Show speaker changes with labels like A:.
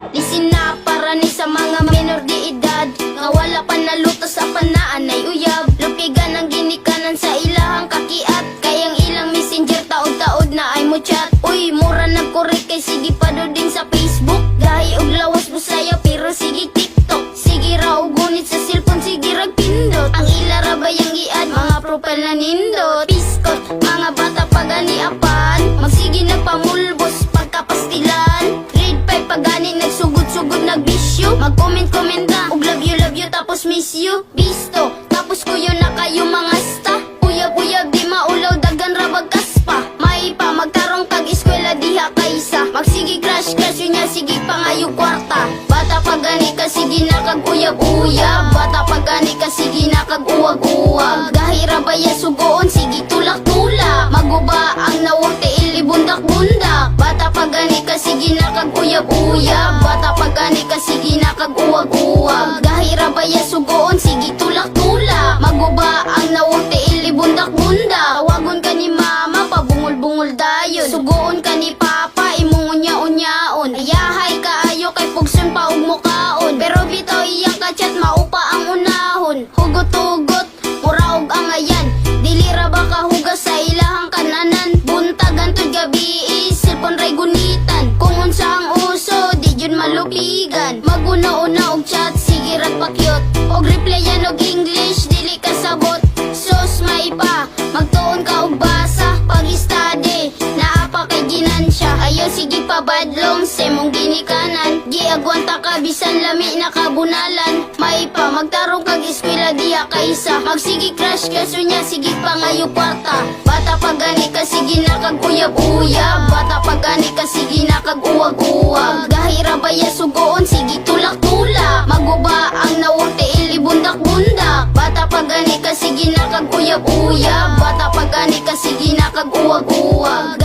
A: Lisin na para ni sa mga minor di edad. Nga wala pa naluto sa panaan ay uyab. Lupigan ang ginikanan sa ilahang kakiat. Kayang ilang messenger taod-taod na ay mo chat Uy, mura nagkorek kay sige pa din sa Facebook. Gahi og lawas busaya pero sige TikTok. Sige ra og gunit sa cellphone sige rag pindot Ang ilara ba yang iad mga profile na nindot tapos miss you Bisto, tapos kuyo na kayo mga sta. Uyab-uyab di maulaw dagan ra bagkaspa May pa magtarong kag eskwela diha kaysa Magsige crush crush yun niya sige pangayo kwarta. Bata pagani ka sige na kag uyab-uyab Bata pagani ka sige na kag uwag-uwag Gahira ba ya sugoon sige tulak-tulak. Maguba ang nawang tiili bundak-bundak Bata pagani ka sige na kag uyab-uyab Bata pagani ka sige na kag uwag-uwag dayon Sugoon ka ni papa imong unya-unyaon Ayahay ka ayo kay pugsun pa ug mukaon. Pero bitaw iyang kachat maupa ang unahon. Hugot-hugot mura og angayan Dili ra ba kahugas sa ilahang kananan? Buntagan tud gabi cellphone ray gunitan. Kung unsa ang uso di jud malupigan Maguna-una og chat sige ra pakyot Og replyan og English dili ka sabot. Sus sige pa badlong se mong ginikanan. Giagwanta ka bisan lami na kabunalan May pa magtarong kag eskwela diha kaysa Magsige crush ka so niya sige pa ngayo kwarta. Bata pagani ka sige na kag uyab-uyab Bata pagani ka sige na kag uwag-uwag Gahira ba ya sugoon? Sige tulak-tulak. Maguba ang nawang tiil ibundak-bundak Bata pagani ka sige na kag uyab-uyab Bata pagani ka sige na kag uwag-uwag